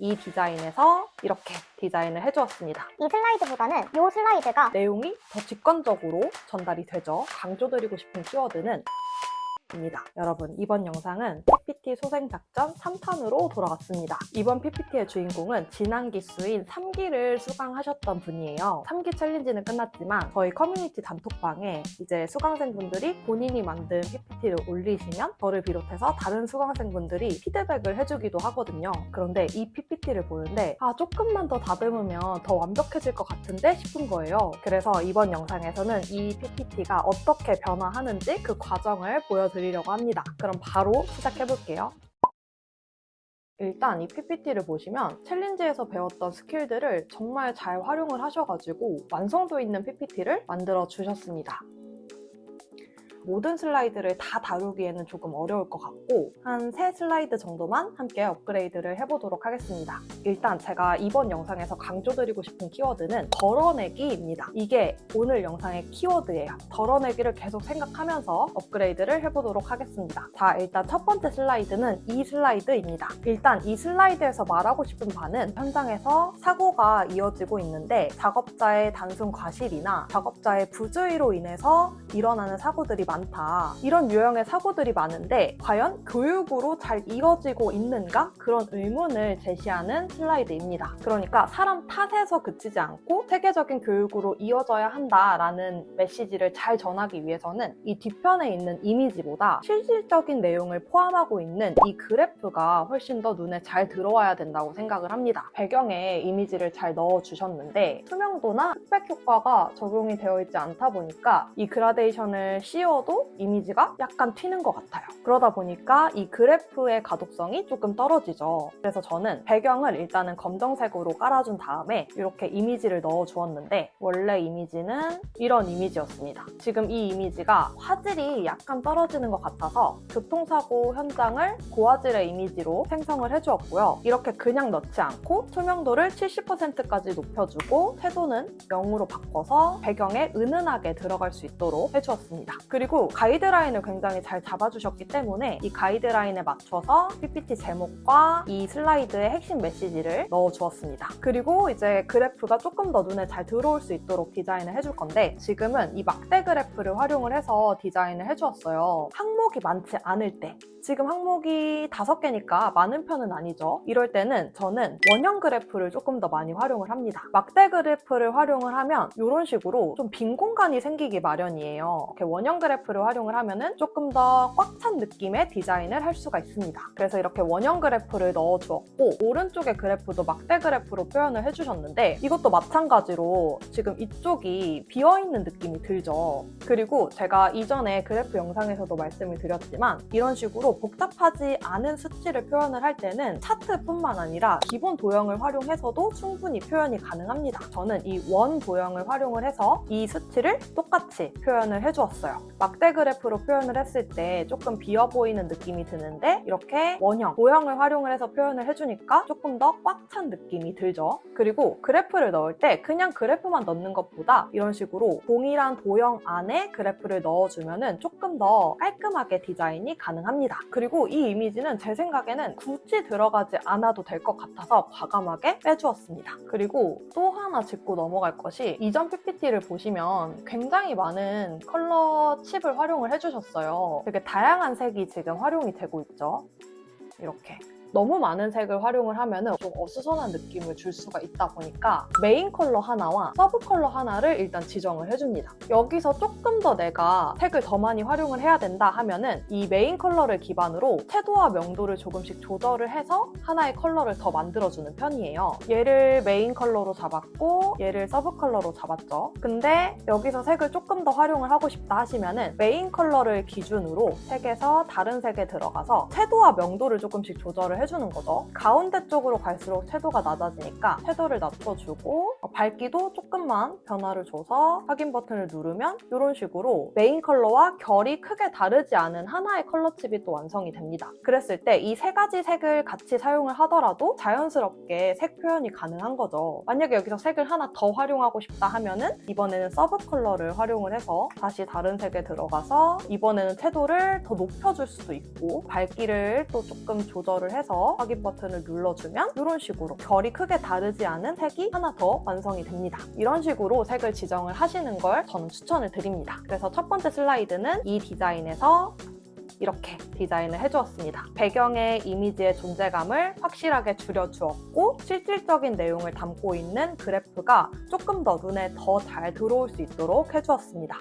이 디자인에서 이렇게 디자인을 해주었습니다. 이 슬라이드보다는 이 슬라이드가 내용이 더 직관적으로 전달이 되죠. 강조드리고 싶은 키워드는 입니다. 여러분, 이번 영상은 PPT 소생 작전 3탄으로 돌아왔습니다. 이번 PPT의 주인공은 지난 기수인 3기를 수강하셨던 분이에요. 3기 챌린지는 끝났지만 저희 커뮤니티 단톡방에 이제 수강생분들이 본인이 만든 PPT를 올리시면 저를 비롯해서 다른 수강생분들이 피드백을 해주기도 하거든요. 그런데 이 PPT를 보는데 아, 조금만 더 다듬으면 더 완벽해질 것 같은데 싶은 거예요. 그래서 이번 영상에서는 이 PPT가 어떻게 변화하는지 그 과정을 보여드리려고 합니다. 그럼 바로 시작해볼게요. 일단 이 PPT를 보시면 챌린지에서 배웠던 스킬들을 정말 잘 활용을 하셔가지고 완성도 있는 PPT를 만들어 주셨습니다. 모든 슬라이드를 다 다루기에는 조금 어려울 것 같고 한 세 슬라이드 정도만 함께 업그레이드를 해보도록 하겠습니다. 일단 제가 이번 영상에서 강조드리고 싶은 키워드는 덜어내기입니다. 이게 오늘 영상의 키워드예요. 덜어내기를 계속 생각하면서 업그레이드를 해보도록 하겠습니다. 자, 일단 첫 번째 슬라이드는 이 슬라이드입니다. 일단 이 슬라이드에서 말하고 싶은 바는 현장에서 사고가 이어지고 있는데 작업자의 단순 과실이나 작업자의 부주의로 인해서 일어나는 사고들이 많 다. 이런 유형의 사고들이 많은데 과연 교육으로 잘 이어지고 있는가? 그런 의문을 제시하는 슬라이드입니다. 그러니까 사람 탓에서 그치지 않고 세계적인 교육으로 이어져야 한다라는 메시지를 잘 전하기 위해서는 이 뒤편에 있는 이미지보다 실질적인 내용을 포함하고 있는 이 그래프가 훨씬 더 눈에 잘 들어와야 된다고 생각을 합니다. 배경에 이미지를 잘 넣어주셨는데 투명도나 흑백 효과가 적용이 되어 있지 않다 보니까 이 그라데이션을 씌워 도 이미지가 약간 튀는 것 같아요. 그러다 보니까 이 그래프의 가독성이 조금 떨어지죠. 그래서 저는 배경을 일단은 검정색으로 깔아준 다음에 이렇게 이미지를 넣어 주었는데 원래 이미지는 이런 이미지였습니다. 지금 이 이미지가 화질이 약간 떨어지는 것 같아서 교통사고 현장을 고화질의 이미지로 생성을 해주었고요. 이렇게 그냥 넣지 않고 투명도를 70%까지 높여주고 채도는 0으로 바꿔서 배경에 은은하게 들어갈 수 있도록 해주었습니다. 그리고 가이드라인을 굉장히 잘 잡아주셨기 때문에 이 가이드라인에 맞춰서 PPT 제목과 이 슬라이드의 핵심 메시지를 넣어 주었습니다. 그리고 이제 그래프가 조금 더 눈에 잘 들어올 수 있도록 디자인을 해줄 건데 지금은 이 막대 그래프를 활용을 해서 디자인을 해주었어요. 항목이 많지 않을 때 지금 항목이 다섯 개니까 많은 편은 아니죠. 이럴 때는 저는 원형 그래프를 조금 더 많이 활용을 합니다. 막대 그래프를 활용을 하면 이런 식으로 좀 빈 공간이 생기기 마련이에요. 이렇게 원형 그래프 를 활용을 하면은 조금 더 꽉 찬 느낌의 디자인을 할 수가 있습니다. 그래서 이렇게 원형 그래프를 넣어 주었고 오른쪽의 그래프도 막대 그래프로 표현을 해주셨는데 이것도 마찬가지로 지금 이쪽이 비어 있는 느낌이 들죠. 그리고 제가 이전에 그래프 영상에서도 말씀을 드렸지만 이런 식으로 복잡하지 않은 수치를 표현을 할 때는 차트뿐만 아니라 기본 도형을 활용해서도 충분히 표현이 가능합니다. 저는 이 원 도형을 활용을 해서 이 수치를 똑같이 표현을 해주었어요. 막대 그래프로 표현을 했을 때 조금 비어 보이는 느낌이 드는데 이렇게 원형, 도형을 활용을 해서 표현을 해주니까 조금 더 꽉 찬 느낌이 들죠. 그리고 그래프를 넣을 때 그냥 그래프만 넣는 것보다 이런 식으로 동일한 도형 안에 그래프를 넣어주면 조금 더 깔끔하게 디자인이 가능합니다. 그리고 이 이미지는 제 생각에는 굳이 들어가지 않아도 될 것 같아서 과감하게 빼주었습니다. 그리고 또 하나 짚고 넘어갈 것이 이전 PPT를 보시면 굉장히 많은 컬러 칩을 활용을 해주셨어요. 되게 다양한 색이 지금 활용이 되고 있죠. 이렇게. 너무 많은 색을 활용을 하면 좀 어수선한 느낌을 줄 수가 있다 보니까 메인 컬러 하나와 서브 컬러 하나를 일단 지정을 해줍니다. 여기서 조금 더 내가 색을 더 많이 활용을 해야 된다 하면은 이 메인 컬러를 기반으로 채도와 명도를 조금씩 조절을 해서 하나의 컬러를 더 만들어주는 편이에요. 얘를 메인 컬러로 잡았고 얘를 서브 컬러로 잡았죠. 근데 여기서 색을 조금 더 활용을 하고 싶다 하시면은 메인 컬러를 기준으로 색에서 다른 색에 들어가서 채도와 명도를 조금씩 조절을 해주는 거죠. 가운데 쪽으로 갈수록 채도가 낮아지니까 채도를 낮춰주고 어, 밝기도 조금만 변화를 줘서 확인 버튼을 누르면 이런 식으로 메인 컬러와 결이 크게 다르지 않은 하나의 컬러 칩이 또 완성이 됩니다. 그랬을 때 이 세 가지 색을 같이 사용을 하더라도 자연스럽게 색 표현이 가능한 거죠. 만약에 여기서 색을 하나 더 활용하고 싶다 하면은 이번에는 서브 컬러를 활용을 해서 다시 다른 색에 들어가서 이번에는 채도를 더 높여줄 수도 있고 밝기를 또 조금 조절을 해서 해서 확인 버튼을 눌러주면 이런 식으로 결이 크게 다르지 않은 색이 하나 더 완성이 됩니다. 이런 식으로 색을 지정을 하시는 걸 저는 추천을 드립니다. 그래서 첫 번째 슬라이드는 이 디자인에서 이렇게 디자인을 해주었습니다. 배경의 이미지의 존재감을 확실하게 줄여주었고 실질적인 내용을 담고 있는 그래프가 조금 더 눈에 더 잘 들어올 수 있도록 해주었습니다.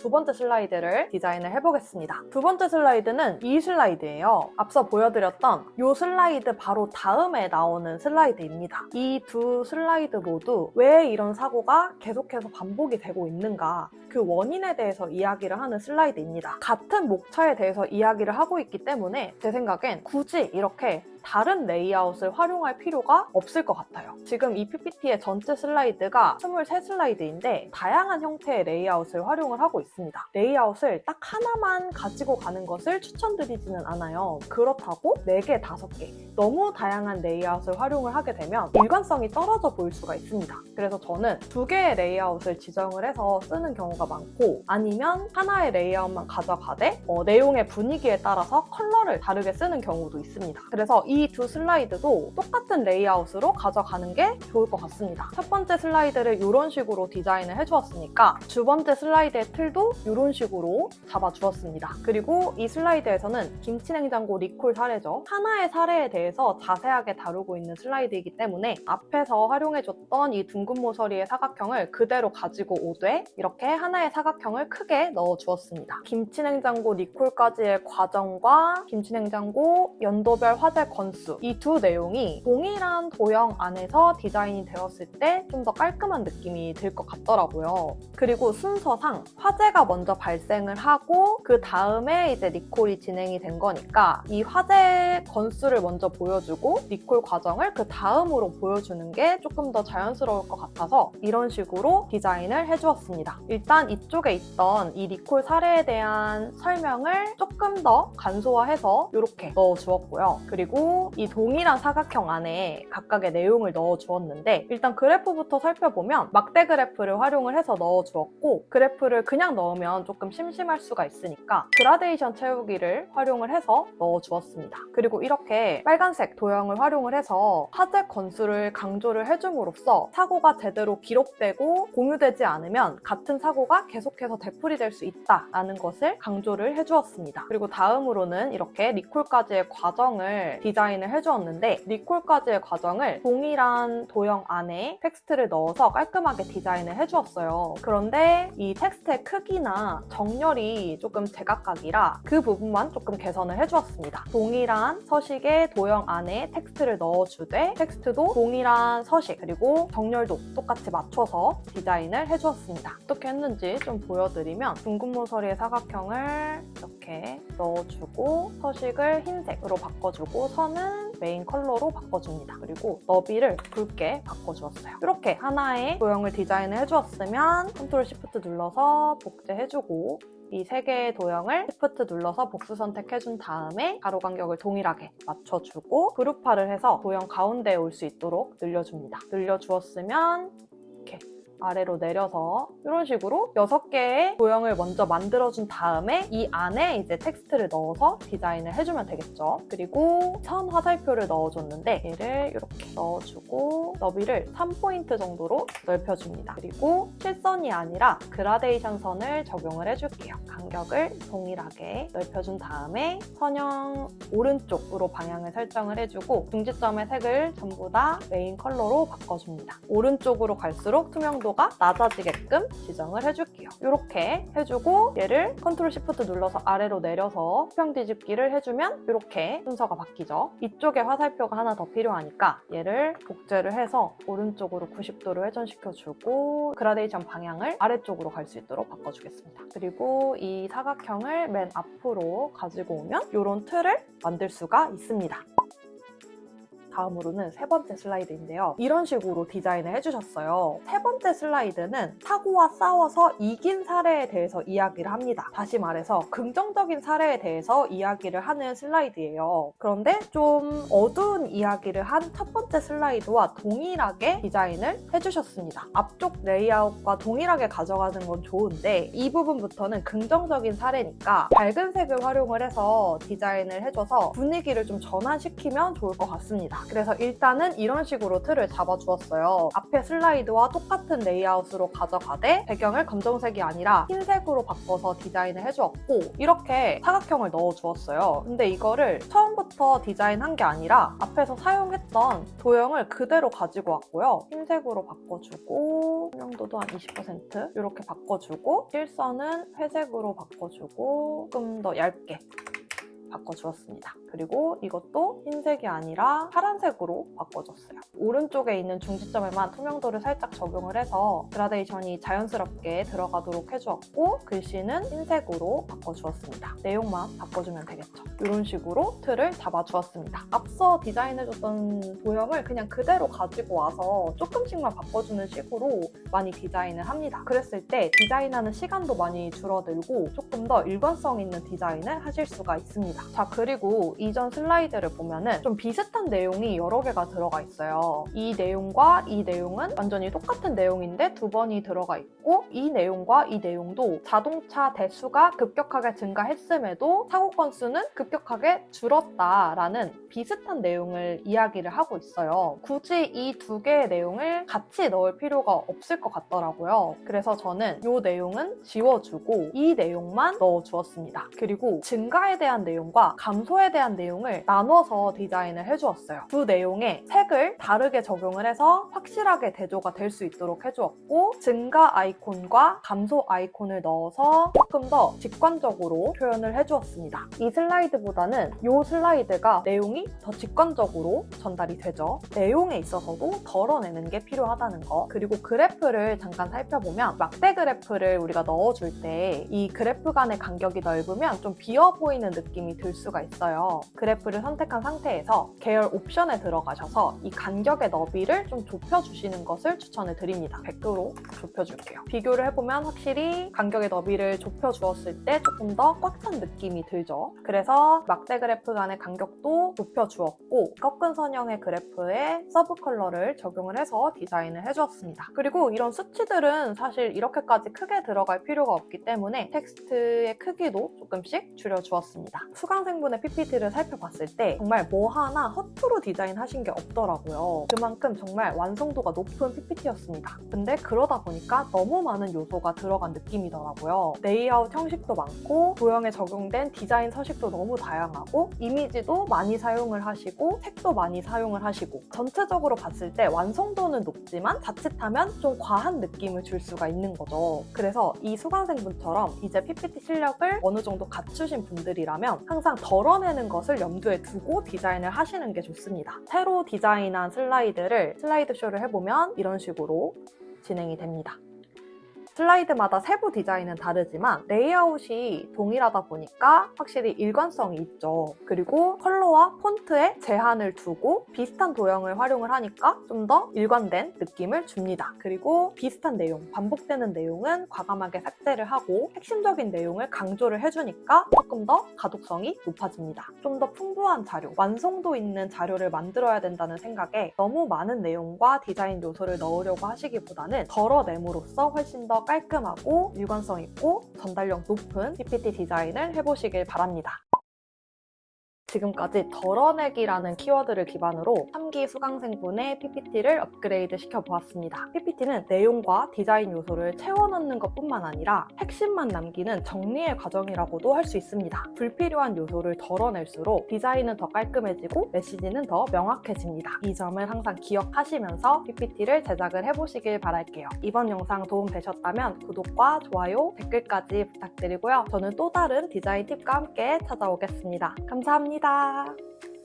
두 번째 슬라이드를 디자인을 해보겠습니다. 두 번째 슬라이드는 이 슬라이드예요. 앞서 보여드렸던 이 슬라이드 바로 다음에 나오는 슬라이드입니다. 이 두 슬라이드 모두 왜 이런 사고가 계속해서 반복이 되고 있는가 그 원인에 대해서 이야기를 하는 슬라이드입니다. 같은 목차에 대해서 이야기를 하고 있기 때문에 제 생각엔 굳이 이렇게 다른 레이아웃을 활용할 필요가 없을 것 같아요. 지금 이 PPT의 전체 슬라이드가 23슬라이드인데 다양한 형태의 레이아웃을 활용을 하고 있습니다. 레이아웃을 딱 하나만 가지고 가는 것을 추천드리지는 않아요. 그렇다고 4개, 5개 너무 다양한 레이아웃을 활용을 하게 되면 일관성이 떨어져 보일 수가 있습니다. 그래서 저는 두 개의 레이아웃을 지정을 해서 쓰는 경우가 많고 아니면 하나의 레이아웃만 가져가되 어, 내용의 분위기에 따라서 컬러를 다르게 쓰는 경우도 있습니다. 그래서 이 두 슬라이드도 똑같은 레이아웃으로 가져가는 게 좋을 것 같습니다. 첫 번째 슬라이드를 이런 식으로 디자인을 해주었으니까 두 번째 슬라이드의 틀도 이런 식으로 잡아주었습니다. 그리고 이 슬라이드에서는 김치냉장고 리콜 사례죠. 하나의 사례에 대해서 자세하게 다루고 있는 슬라이드이기 때문에 앞에서 활용해줬던 이 둥근 모서리의 사각형을 그대로 가지고 오되 이렇게 하나의 사각형을 크게 넣어주었습니다. 김치냉장고 리콜까지의 과정과 김치냉장고 연도별 화재 건수 이 두 내용이 동일한 도형 안에서 디자인이 되었을 때 좀 더 깔끔한 느낌이 들 것 같더라고요. 그리고 순서상 화재가 먼저 발생을 하고 그 다음에 이제 리콜이 진행이 된 거니까 이 화재 건수를 먼저 보여주고 리콜 과정을 그 다음으로 보여주는 게 조금 더 자연스러울 것 같아서 이런 식으로 디자인을 해주었습니다. 일단 이쪽에 있던 이 리콜 사례에 대한 설명을 조금 더 간소화해서 이렇게 넣어주었고요. 그리고 이 동일한 사각형 안에 각각의 내용을 넣어 주었는데 일단 그래프부터 살펴보면 막대 그래프를 활용을 해서 넣어 주었고 그래프를 그냥 넣으면 조금 심심할 수가 있으니까 그라데이션 채우기를 활용을 해서 넣어 주었습니다. 그리고 이렇게 빨간색 도형을 활용을 해서 화재 건수를 강조를 해줌으로써 사고가 제대로 기록되고 공유되지 않으면 같은 사고가 계속해서 되풀이될 수 있다라는 것을 강조를 해주었습니다. 그리고 다음으로는 이렇게 리콜까지의 과정을 디자인 을 해주었는데 리콜까지의 과정을 동일한 도형 안에 텍스트를 넣어서 깔끔하게 디자인을 해주었어요. 그런데 이 텍스트의 크기나 정렬이 조금 제각각이라 그 부분만 조금 개선을 해주었습니다. 동일한 서식의 도형 안에 텍스트를 넣어주되 텍스트도 동일한 서식 그리고 정렬도 똑같이 맞춰서 디자인을 해주었습니다. 어떻게 했는지 좀 보여드리면 둥근 모서리의 사각형을 이렇게 넣어주고 서식을 흰색으로 바꿔주고 선은 메인 컬러로 바꿔줍니다. 그리고 너비를 붉게 바꿔주었어요. 이렇게 하나의 도형을 디자인을 해주었으면 컨트롤 시프트 눌러서 복제해주고 이세 개의 도형을 시프트 눌러서 복수 선택해준 다음에 가로 간격을 동일하게 맞춰주고 그룹화를 해서 도형 가운데에 올 수 있도록 늘려줍니다. 늘려주었으면 이렇게 아래로 내려서 이런 식으로 6개의 도형을 먼저 만들어준 다음에 이 안에 이제 텍스트를 넣어서 디자인을 해주면 되겠죠. 그리고 선 화살표를 넣어줬는데 얘를 이렇게 넣어주고 너비를 3포인트 정도로 넓혀줍니다. 그리고 실선이 아니라 그라데이션 선을 적용을 해줄게요. 간격을 동일하게 넓혀준 다음에 선형 오른쪽으로 방향을 설정을 해주고 중지점의 색을 전부 다 메인 컬러로 바꿔줍니다. 오른쪽으로 갈수록 투명도 가 낮아지게끔 지정을 해줄게요. 이렇게 해주고 얘를 컨트롤 시프트 눌러서 아래로 내려서 수평 뒤집기를 해주면 이렇게 순서가 바뀌죠. 이쪽에 화살표가 하나 더 필요하니까 얘를 복제를 해서 오른쪽으로 90도로 회전시켜주고 그라데이션 방향을 아래쪽으로 갈 수 있도록 바꿔주겠습니다. 그리고 이 사각형을 맨 앞으로 가지고 오면 이런 틀을 만들 수가 있습니다. 다음으로는 세 번째 슬라이드인데요. 이런 식으로 디자인을 해주셨어요. 세 번째 슬라이드는 사고와 싸워서 이긴 사례에 대해서 이야기를 합니다. 다시 말해서 긍정적인 사례에 대해서 이야기를 하는 슬라이드예요. 그런데 좀 어두운 이야기를 한 첫 번째 슬라이드와 동일하게 디자인을 해주셨습니다. 앞쪽 레이아웃과 동일하게 가져가는 건 좋은데 이 부분부터는 긍정적인 사례니까 밝은 색을 활용을 해서 디자인을 해줘서 분위기를 좀 전환시키면 좋을 것 같습니다. 그래서 일단은 이런 식으로 틀을 잡아주었어요. 앞에 슬라이드와 똑같은 레이아웃으로 가져가되 배경을 검정색이 아니라 흰색으로 바꿔서 디자인을 해주었고 이렇게 사각형을 넣어주었어요. 근데 이거를 처음부터 디자인한 게 아니라 앞에서 사용했던 도형을 그대로 가지고 왔고요. 흰색으로 바꿔주고 투명도도 한 20% 이렇게 바꿔주고 실선은 회색으로 바꿔주고 조금 더 얇게 바꿔주었습니다. 그리고 이것도 흰색이 아니라 파란색으로 바꿔줬어요. 오른쪽에 있는 중지점에만 투명도를 살짝 적용을 해서 그라데이션이 자연스럽게 들어가도록 해주었고 글씨는 흰색으로 바꿔주었습니다. 내용만 바꿔주면 되겠죠. 이런 식으로 틀을 잡아주었습니다. 앞서 디자인해줬던 도형을 그냥 그대로 가지고 와서 조금씩만 바꿔주는 식으로 많이 디자인을 합니다. 그랬을 때 디자인하는 시간도 많이 줄어들고 조금 더 일관성 있는 디자인을 하실 수가 있습니다. 자, 그리고 이전 슬라이드를 보면은 좀 비슷한 내용이 여러 개가 들어가 있어요. 이 내용과 이 내용은 완전히 똑같은 내용인데 두 번이 들어가 있고 이 내용과 이 내용도 자동차 대수가 급격하게 증가했음에도 사고 건수는 급격하게 줄었다라는 비슷한 내용을 이야기를 하고 있어요. 굳이 이 두 개의 내용을 같이 넣을 필요가 없을 것 같더라고요. 그래서 저는 이 내용은 지워주고 이 내용만 넣어주었습니다. 그리고 증가에 대한 내용 과 감소에 대한 내용을 나눠서 디자인을 해주었어요. 두 내용의 색을 다르게 적용을 해서 확실하게 대조가 될 수 있도록 해주었고 증가 아이콘과 감소 아이콘을 넣어서 조금 더 직관적으로 표현을 해주었습니다. 이 슬라이드보다는 이 슬라이드가 내용이 더 직관적으로 전달이 되죠. 내용에 있어서도 덜어내는 게 필요하다는 거. 그리고 그래프를 잠깐 살펴보면 막대 그래프를 우리가 넣어줄 때 이 그래프 간의 간격이 넓으면 좀 비어 보이는 느낌이 들 수가 있어요. 그래프를 선택한 상태에서 계열 옵션에 들어가셔서 이 간격의 너비를 좀 좁혀주시는 것을 추천을 드립니다. 100도로 좁혀줄게요. 비교를 해보면 확실히 간격의 너비를 좁혀주었을 때 조금 더 꽉 찬 느낌이 들죠. 그래서 막대 그래프 간의 간격도 좁혀주었고 꺾은 선형의 그래프에 서브 컬러를 적용을 해서 디자인을 해주었습니다. 그리고 이런 수치들은 사실 이렇게까지 크게 들어갈 필요가 없기 때문에 텍스트의 크기도 조금씩 줄여주었습니다. 수강생분의 PPT를 살펴봤을 때 정말 뭐 하나 허투루 디자인하신 게 없더라고요. 그만큼 정말 완성도가 높은 PPT였습니다. 근데 그러다 보니까 너무 많은 요소가 들어간 느낌이더라고요. 레이아웃 형식도 많고 도형에 적용된 디자인 서식도 너무 다양하고 이미지도 많이 사용을 하시고 색도 많이 사용을 하시고 전체적으로 봤을 때 완성도는 높지만 자칫하면 좀 과한 느낌을 줄 수가 있는 거죠. 그래서 이 수강생분처럼 이제 PPT 실력을 어느 정도 갖추신 분들이라면 항상 덜어내는 것을 염두에 두고 디자인을 하시는 게 좋습니다. 새로 디자인한 슬라이드를 슬라이드 쇼를 해보면 이런 식으로 진행이 됩니다. 슬라이드마다 세부 디자인은 다르지만 레이아웃이 동일하다 보니까 확실히 일관성이 있죠. 그리고 컬러와 폰트에 제한을 두고 비슷한 도형을 활용을 하니까 좀 더 일관된 느낌을 줍니다. 그리고 비슷한 내용, 반복되는 내용은 과감하게 삭제를 하고 핵심적인 내용을 강조를 해주니까 조금 더 가독성이 높아집니다. 좀 더 풍부한 자료, 완성도 있는 자료를 만들어야 된다는 생각에 너무 많은 내용과 디자인 요소를 넣으려고 하시기보다는 덜어냄으로써 훨씬 더 깔끔하고 일관성 있고 전달력 높은 PPT 디자인을 해보시길 바랍니다. 지금까지 덜어내기라는 키워드를 기반으로 3기 수강생분의 PPT를 업그레이드 시켜보았습니다. PPT는 내용과 디자인 요소를 채워넣는 것 뿐만 아니라 핵심만 남기는 정리의 과정이라고도 할 수 있습니다. 불필요한 요소를 덜어낼수록 디자인은 더 깔끔해지고 메시지는 더 명확해집니다. 이 점을 항상 기억하시면서 PPT를 제작을 해보시길 바랄게요. 이번 영상 도움 되셨다면 구독과 좋아요, 댓글까지 부탁드리고요. 저는 또 다른 디자인 팁과 함께 찾아오겠습니다. 감사합니다.